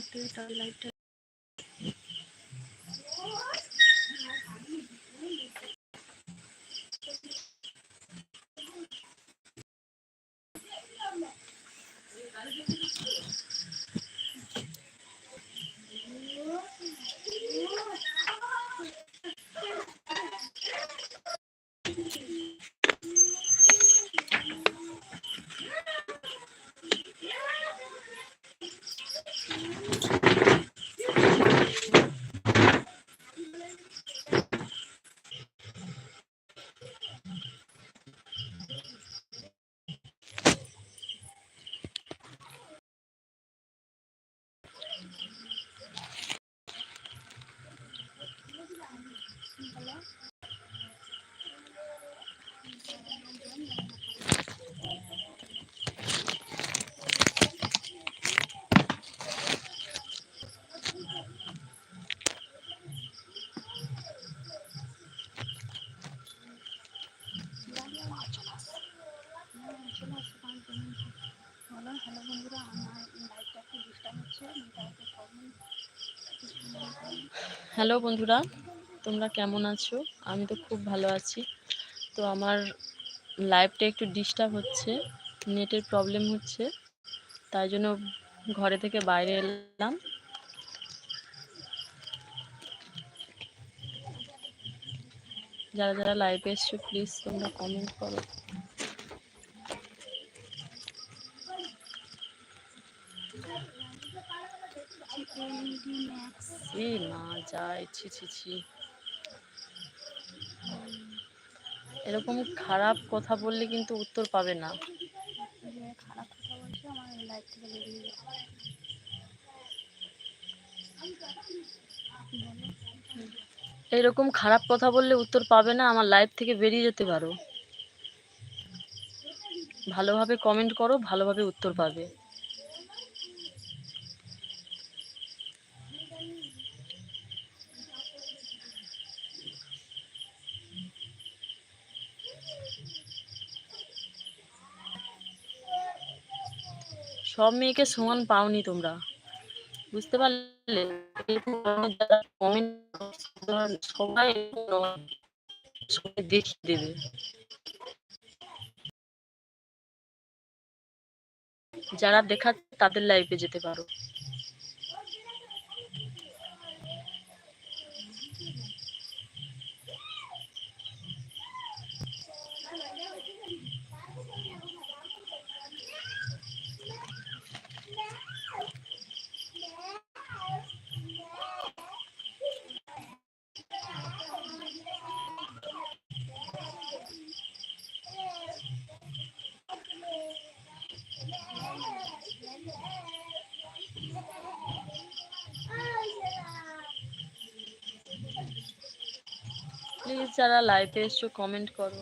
ঘর থেকে তার লাইটটা হ্যালো বন্ধুরা, তোমরা কেমন আছো? আমি তো খুব ভালো আছি। তো আমার লাইফটা একটু ডিস্টার্ব হচ্ছে নেটের প্রবলেম হচ্ছে, তাই জন্য ঘরে থেকে বাইরে এলাম। যারা যারা লাইভে এসছো প্লিজ তোমরা কমেন্ট করো। এ না যায় ছি ছি ছি। এরকম খারাপ কথা বললে কিন্তু উত্তর পাবে না। এরকম খারাপ কথা বললে উত্তর পাবে না, আমার লাইফ থেকে বেরিয়ে যেতে পারো। ভালোভাবে কমেন্ট করো, ভালোভাবে উত্তর পাবে। সব মেয়েকে সমান পাওনি তোমরা। বুঝতে পারলে? সবাই দেখিয়ে দেবে। যারা দেখাচ্ছে, তাদের লাইফে যেতে পারো প্লিজ যারা লাইভে এসছো কমেন্ট করো।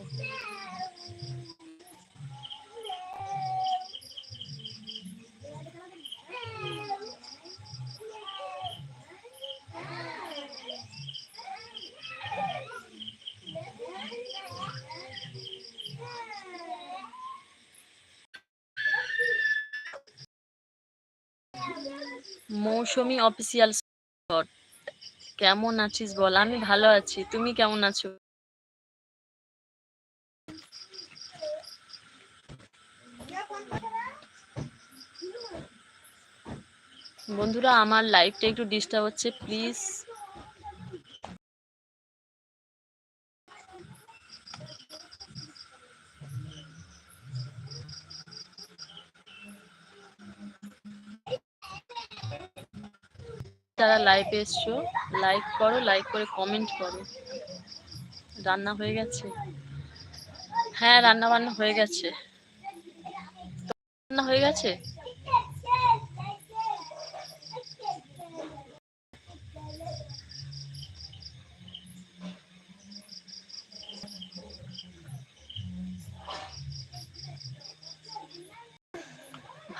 মৌসুমি অফিসিয়াল কেমন আছিস বল? আমি ভালো আছি। তুমি কেমন আছো? বন্ধুরা, আমার লাইফটা একটু ডিস্টার্ব হচ্ছে। প্লিজ যারা লাইভে এসছো। লাইক করো লাইক করে কমেন্ট করো। রান্না হয়ে গেছে? হ্যাঁ রান্না বান্না হয়ে গেছে। রান্না হয়ে গেছে?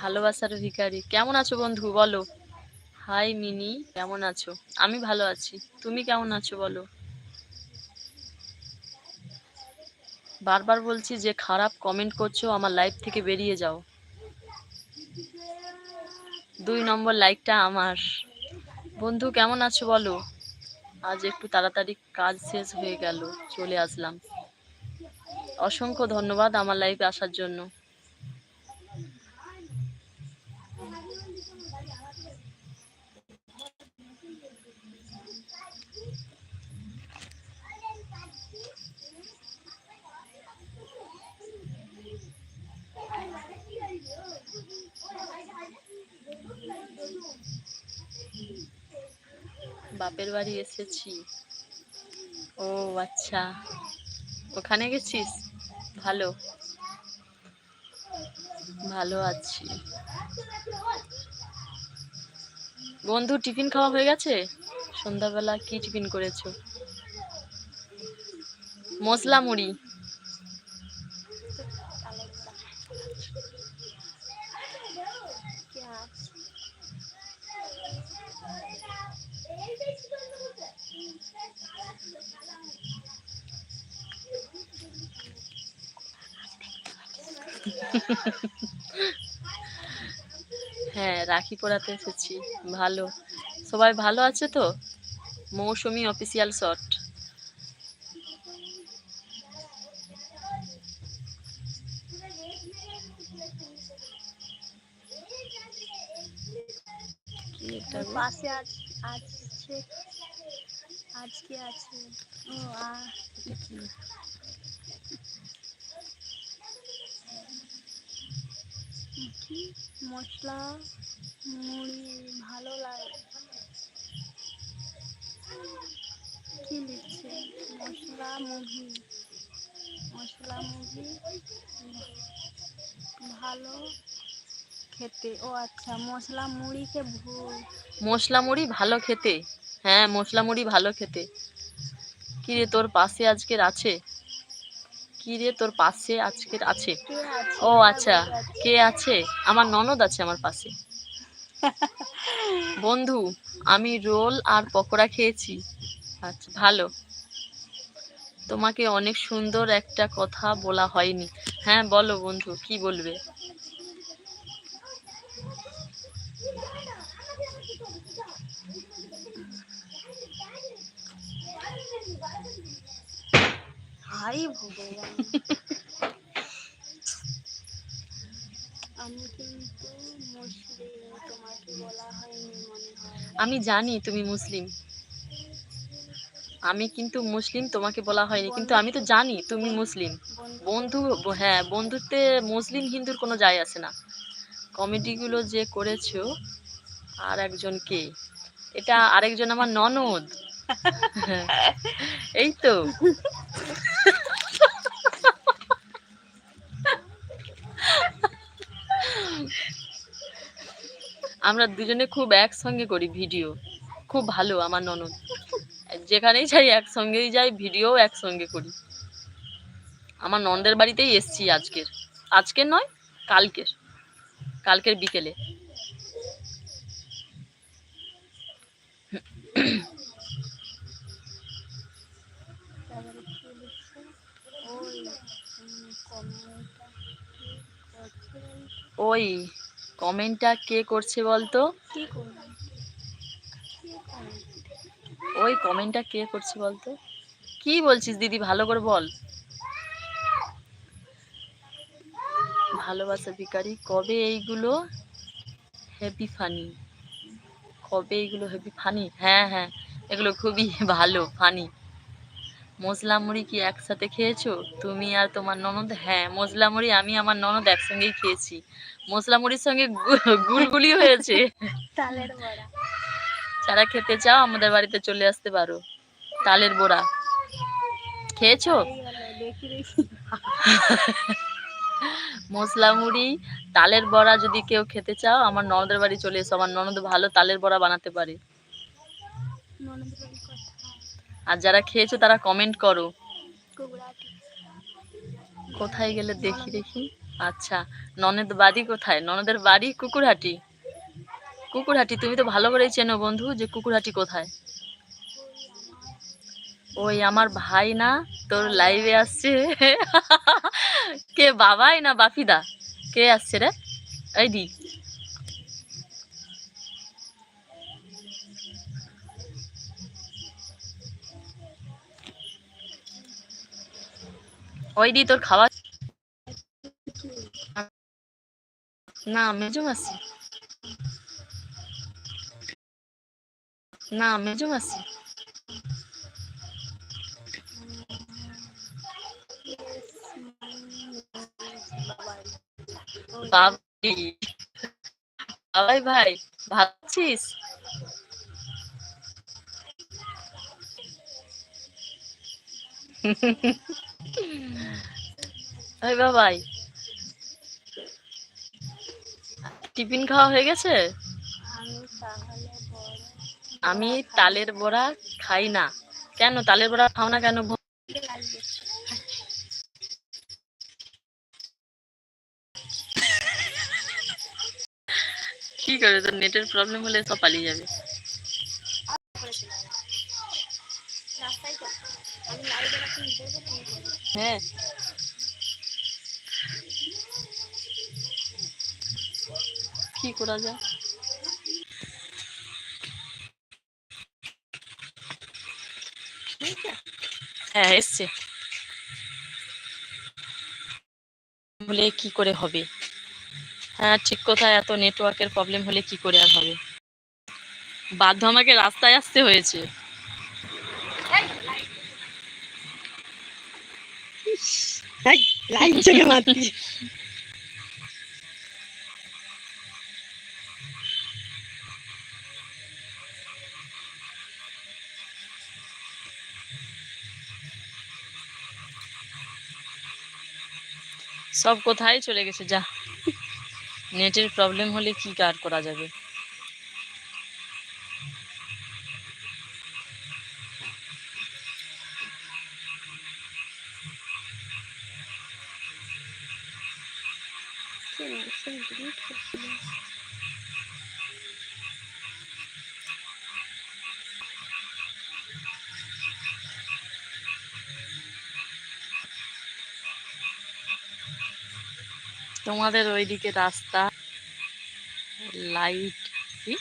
ভালোবাসার ভিখারি। কেমন আছো বন্ধু? বলো। হাই মিনি, কেমন আছো? আমি ভালো আছি। তুমি কেমন আছো বলো? বারবার বলছি যে খারাপ কমেন্ট করছ, আমার লাইফ থেকে বেরিয়ে যাও। দুই নম্বর লাইকটা আমার। বন্ধু, কেমন আছো বলো? আজ একটু তাড়াতাড়ি কাজ শেষ হয়ে গেল, চলে আসলাম। অসংখ্য ধন্যবাদ আমার লাইফে আসার জন্য। বাপের বাড়ি এসেছি। ও আচ্ছা। ওখানে গেছিস? ভালো। ভালো আছি। বন্ধু, টিফিন খাওয়া হয়ে গেছে? সন্ধ্যাবেলা কি টিফিন করেছ? মশলা মুড়ি তালের বড়া পেঁয়াজ পরাতে এসেছি। ভালো। সবাই ভালো আছে তো? মৌসুমি অফিসিয়াল শট পাশে আছে আজকে আছে। ও মশলা? মুড়ি ভালো লাগে। কি লিখছে? মশলা মুভি। মশলা মুভি। ভালো খেতে। ও আচ্ছা মশলা মুড়িকে ভুল। মশলা মুড়ি ভালো খেতে। হ্যাঁ মশলা মুড়ি ভালো খেতে। কি রে তোর পাশে আজকের আছে? কি রে তোর পাশে আজকের আছে? ও আচ্ছা কে আছে? আমার ননদ আছে আমার পাশে। বন্ধু, আমি রোল আর পকোড়া খেয়েছি। আচ্ছা ভালো। তোমাকে অনেক সুন্দর একটা কথা বলা হয়নি। হ্যাঁ বলো বন্ধু, কি বলবে? আমি আমি জানি তুমি মুসলিম। আমি কিন্তু মুসলিম তোমাকে বলা হয়নি। কিন্তু আমি তো জানি তুমি মুসলিম। বন্ধু হ্যাঁ বন্ধুত্বে মুসলিম হিন্দুর কোনো যায় আছে না। কমেডিগুলো যে করেছ আর একজন কে? এটা আরেকজন আমার ননদ। এই তো। আমরা দুজনে খুব একসঙ্গে করি ভিডিও। খুব ভালো আমার ননদ। যেখানেই যাই একসঙ্গেই যাই, ভিডিও একসঙ্গে করি। আমার নন্দের বাড়িতেই এসছি আজকের। আজকের নয়, কালকের। কালকের বিকেলে। ওই। কমেন্টটা কি করছে বলতো? ওই কমেন্টটা কে করছে বলতো? কি বলছিস দিদি ভালো করে বল। ভালোবাসা ভিকারি কবে এইগুলো হেভি ফানি কবে এইগুলো হেভি ফানি হ্যাঁ হ্যাঁ এগুলো খুবই ভালো ফানি মশলা মুড়ি কি একসাথে খেয়েছো? তুমি আর তোমার ননদ? হ্যাঁ মশলা মুড়ি আমি আমার ননদ একসঙ্গেই খেয়েছি। মশলা মুড়ির সঙ্গে গুলগুলি হয়েছে। তালের বড়া। যারা খেতে চাও আমাদের বাড়িতে চলে আসতে পারো। তালের বড়া। খেয়েছো? মশলা মুড়ি তালের বড়া যদি কেউ খেতে চাও আমার ননদের বাড়ি চলে এসো। আমার ননদ ভালো তালের বড়া বানাতে পারে। আর যারা খেয়েছো তারা কমেন্ট করো। কোথায় গেলে দেখি দেখি। আচ্ছা ননদ বাড়ি কোথায়? ননদের বাড়ি কুকুরহাটি। কুকুরহাটি তুমি তো ভালো করেই চেনো বন্ধু যে কুকুরহাটি কোথায়। ওই আমার ভাই না তোর লাইভে আসছে। কে বাবাই না বাপিদা? কে আসছে রে? এই দি। ওই দি তোর খাওয়া না মেজো মাসি। না মেজো মাসি। বাবাই বাবাই ভাই ভালো আছিস? ওই বাবাই। টিফিন খাওয়া হয়ে গেছে? আমি তালের বড়া খাই না। কেন? তালের বড়া খাও না কেন কি করে? তোর নেটের প্রবলেম হলে সব পালিয়ে যাবে। হ্যাঁ। কি করা যায়? হ্যাঁ এসছে। হলে কি করে হবে? হ্যাঁ ঠিক কথা এত নেটওয়ার্কের প্রবলেম হলে কি করে আর হবে? বাধ্য আমাকে রাস্তায় আসতে হয়েছে। থেকে মারতি সব কোথায় চলে গেছে? যা নেটের প্রবলেম হলে কি কার করা যাবে? তোমাদের ওইদিকে রাস্তা লাইট কি?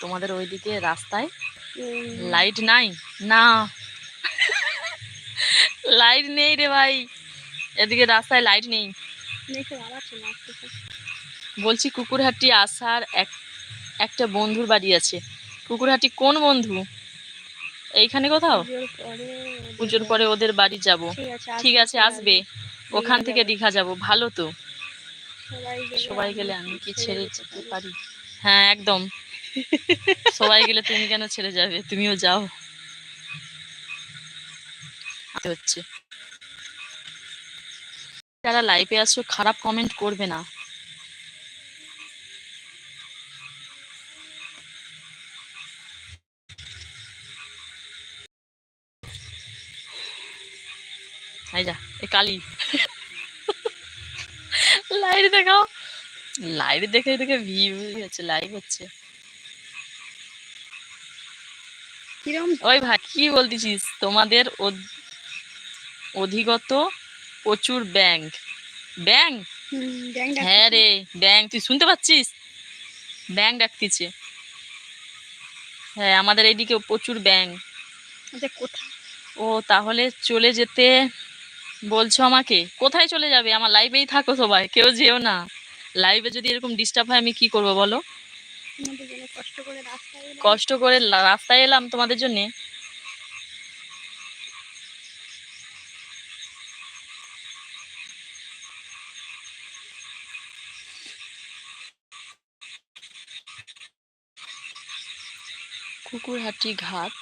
তোমাদের ওইদিকে রাস্তায় লাইট নাই? না। লাইট নেই রে ভাই। এদিকে রাস্তায় লাইট নেই দেখো আবার চলে আসতেছে বলছি কুকুরহাটি আসার এক একটা বন্ধুর বাড়ি আছে। কুকুরহাটি কোন বন্ধু? এইখানে কোথাও? পুজোর পরে ওদের বাড়ি যাব। ঠিক আছে আসবে ওখান থেকে দীঘা যাব। ভালো তো। সবাই গেলে আমি কি ছেড়ে যেতে পারি? হ্যাঁ একদম। সবাই গেলে তুমি কেন ছেড়ে যাবে? তুমিও যাও। হচ্ছে। যারা লাইভে আসছো খারাপ কমেন্ট করবে না। এই যা এ কালি। লাইট দেখাও। লাইট দেখে দেখে ভিউ হচ্ছে লাইভ হচ্ছে। কিরম? ওই ভাই কি বলতেছিস? তোমাদের অধিগত প্রচুর ব্যাংক ব্যাংক ব্যাংক হ্যাঁ রে ব্যাংক তুই শুনতে পাচ্ছিস? ব্যাংক ডাকতিছে। হ্যাঁ আমাদের এইদিকে প্রচুর ব্যাংক আচ্ছা কোথায়? ও তাহলে চলে যেতে বলছো আমাকে? কোথায় চলে যাবে? আমার লাইভেই থাকো সবাই কেউ যেও না। লাইভে যদি এরকম ডিস্টার্ব হয় আমি কি করব বলো? কষ্ট করে রাস্তায় এলাম। তোমাদের জন্য? কুকুরহাটি ঘাট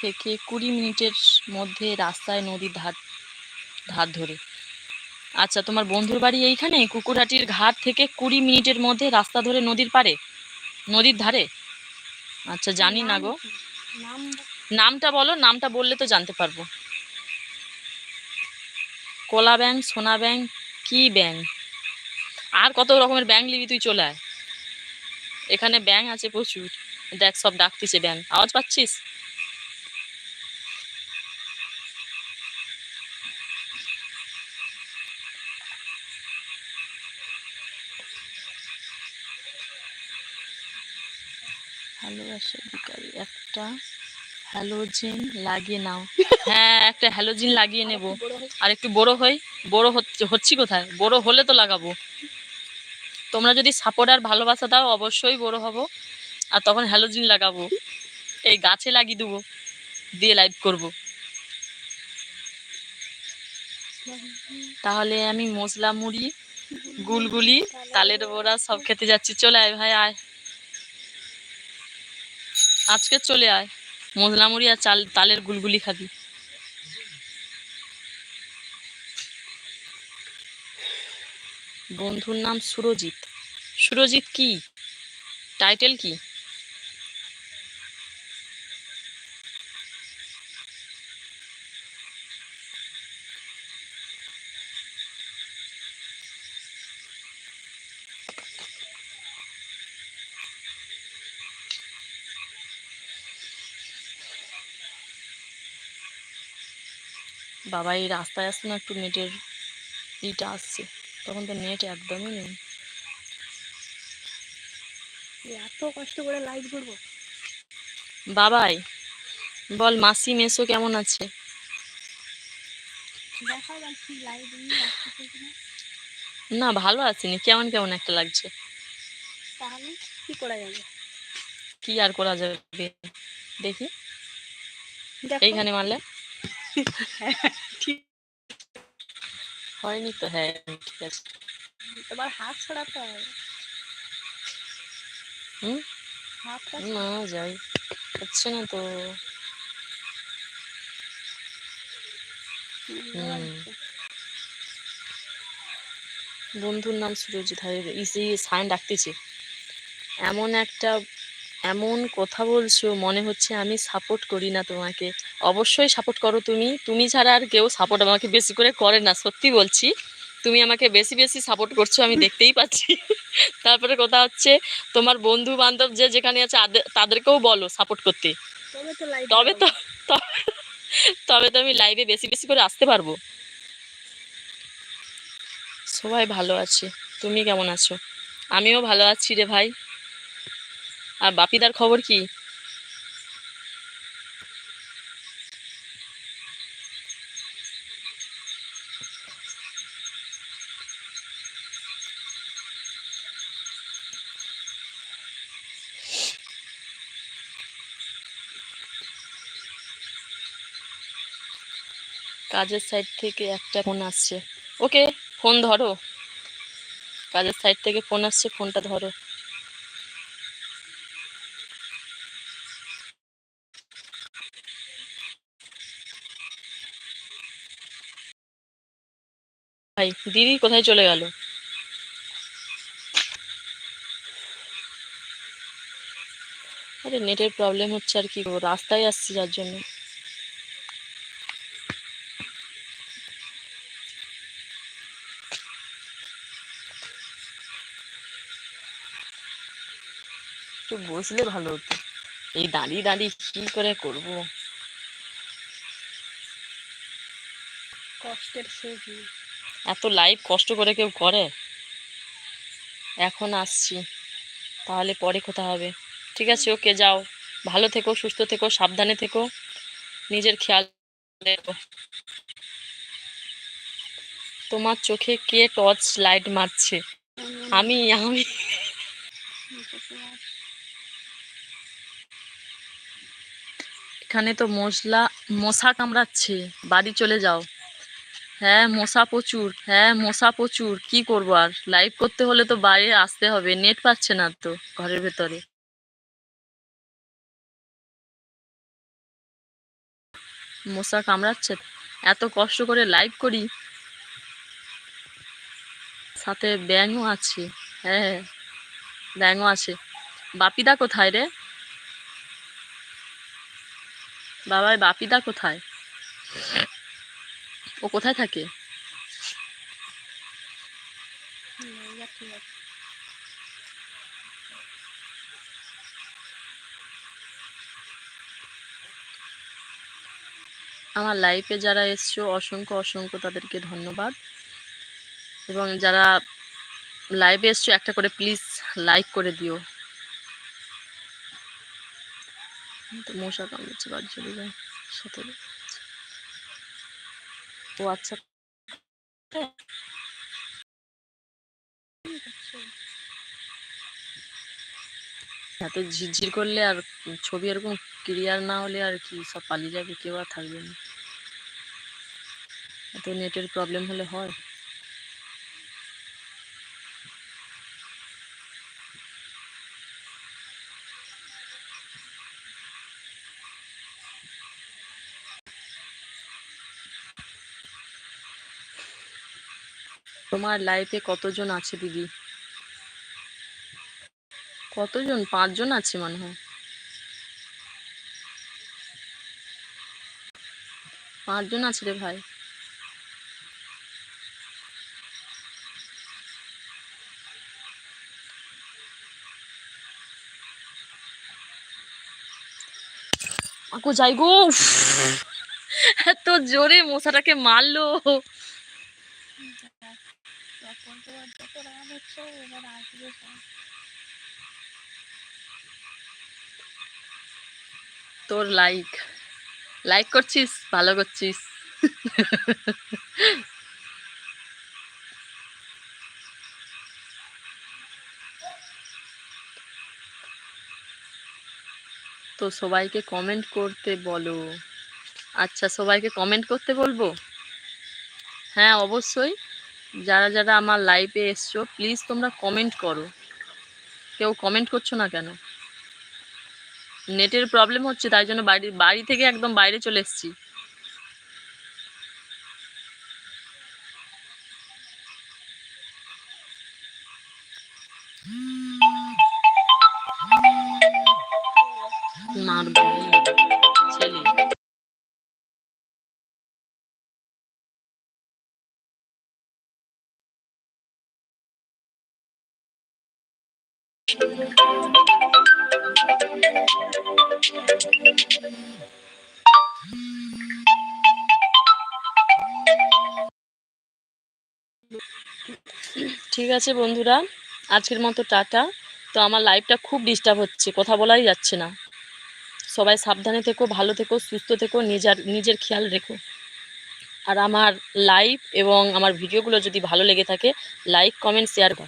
থেকে কুড়ি মিনিটের মধ্যে রাস্তায় নদীর ধার ধার ধরে। আচ্ছা তোমার বন্ধুর বাড়ি এইখানে? কুকুরহাটির ঘাট থেকে কুড়ি মিনিটের মধ্যে রাস্তা ধরে নদীর পারে নদীর ধারে? আচ্ছা জানি না গো। নামটা বলো, নামটা বললে তো জানতে পারব। কোলা ব্যাংক সোনা ব্যাংক কি ব্যাংক আর কত রকমের ব্যাংক নিবি তুই চলে আয়। এখানে ব্যাংক আছে প্রচুর। দেখ, সব ডাকতিছে ব্যাংক আওয়াজ পাচ্ছিস? ভালোবাসা ভিখারি একটা হ্যালোজেন লাগিয়ে নাও। হ্যাঁ একটা হ্যালোজেন লাগিয়ে নেব। আর একটু বড় হই বড় হচ্ছে হচ্ছি কোথায়? বড় হলে তো লাগাবো। তোমরা যদি সাপোর্ট আর ভালোবাসা দাও অবশ্যই বড় হব। আর তখন হ্যালোজিন লাগাবো। এই গাছে লাগিয়ে দেবো। দিয়ে লাইভ করব। তাহলে আমি মশলা মুড়ি গুলগুলি তালের বড়া সব খেতে যাচ্ছি। চলে আয় ভাই আয়। আজকে চলে আয়। মজলা মুড়ি আর চাল তালের গুলগুলি খাবি। বন্ধুর নাম সুরজিৎ। সুরজিৎ কি? টাইটেল কি? বাবা এই রাস্তায় আসছে না একটু নেটের ইটা আসছে। তখন তো নেট একদমই নেই। এত কষ্ট করে লাইভ করব বাবাই বল মাসি মেসো কেমন আছে? না। ভালো আছিনি। কেমন কেমন একটা লাগছে? তাহলে কি করা যাবে? কি আর করা যাবে? দেখি। এইখানে মারলে। হয়নি তো হ্যাঁ ঠিক আছে। এবার হাত ছড়াতে হবে হুম? না যাই। হচ্ছে না তো। বন্ধুর নাম সুরজিৎ ইসি সাইন ডাকতেছে। এমন একটা এমন কথা বলছো মনে হচ্ছে আমি সাপোর্ট করি না তোমাকে। অবশ্যই সাপোর্ট করো তুমি। তুমি ছাড়া আর কেউ সাপোর্ট আমাকে বেশি করে করে না সত্যি বলছি। তুমি আমাকে বেশি বেশি সাপোর্ট করছ আমি দেখতেই পাচ্ছি। তারপরে কথা হচ্ছে তোমার বন্ধু বান্ধব যে যেখানে আছে তাদেরকেও বলো সাপোর্ট করতে। তবে তো তবে তো আমি লাইভে বেশি বেশি করে আসতে পারব। সবাই ভালো আছে। তুমি কেমন আছো? আমিও ভালো আছি রে ভাই। আর বাপিদার খবর কি? কাজের সাইড থেকে একটা ফোন আসছে। ওকে ফোন ধরো। কাজের সাইড থেকে ফোন আসছে ফোনটা ধরো। ভাই, দিদি কোথায় চলে গেল? আরে নেটের প্রবলেম হচ্ছে আর কি রাস্তায় আসছি যার জন্য। একটু বসলে ভালো হতো। এই দাঁড়িয়ে দাঁড়িয়ে কি করে করব? কষ্টের নেই এত লাইভ কষ্ট করে কেউ করে? এখন আসছি। তাহলে পরে কোথা হবে। ঠিক আছে, ওকে যাও। ভালো থেকো, সুস্থ থেকো, সাবধানে থেকো। নিজের খেয়াল তোমার চোখে কে টর্চ লাইট মারছে? আমি আমি। এখানে তো মশলা, মশা কামড়াচ্ছে। বাড়ি চলে যাও। হ্যাঁ মশা প্রচুর হ্যাঁ মশা প্রচুর। কি করব আর? লাইভ করতে হলে তো বাইরে আসতে হবে নেট পাচ্ছে না তো ঘরের ভেতরে। মশা কামড়াচ্ছে, এত কষ্ট করে লাইভ করি। সাথে ব্যাঙও আছে হ্যাঁ ব্যাঙও আছে। বাপিদা কোথায় রে? বাবাই, বাপিদা কোথায়? ও কোথায় থাকে? আমার লাইফে যারা এসছো, অসংখ্য অসংখ্য তাদেরকে ধন্যবাদ। এবং যারা লাইভে এসছো, একটা করে প্লিজ লাইক করে দিও। তো মশা কামড়েছে বাড়ি চলে যায় ও আচ্ছা। এত ঝিরঝির করলে আর ছবি এরকম ক্লিয়ার না হলে আর কি সব পালিয়ে যাবে, কেউ আর থাকবে না। এত নেটের প্রবলেম হলে হয়। তোমার লাইফে কতজন আছে দিদি? কতজন? পাঁচজন আছে মনে হয়। পাঁচজন আছে রে ভাই। আকু যাই গো এত জোরে মশাটাকে মারলো তখন তো আর যত রাগ হচ্ছে এবার আসবে সব। তোর লাইক লাইক করছিস, ভালো করছিস। তো সবাইকে কমেন্ট করতে বলো। আচ্ছা সবাইকে কমেন্ট করতে বলব? হ্যাঁ অবশ্যই। যারা যারা আমার লাইভে এসছো প্লিজ তোমরা কমেন্ট করো। কেউ কমেন্ট করছ না কেন? নেটের প্রবলেম হচ্ছে তাই জন্য বাড়ি বাড়ি থেকে একদম বাইরে চলে এসেছি। মারবো। ঠিক আছে বন্ধুরা, আজকের মতো টাটা। তো আমার লাইফটা খুব ডিস্টার্ব হচ্ছে, কথা বলাই যাচ্ছে না। সবাই সাবধানে থেকো, ভালো থেকো, সুস্থ থেকো, নিজের নিজের খেয়াল রেখো। আর আমার লাইভ এবং আমার ভিডিওগুলো যদি ভালো লেগে থাকে লাইক কমেন্ট শেয়ার কর।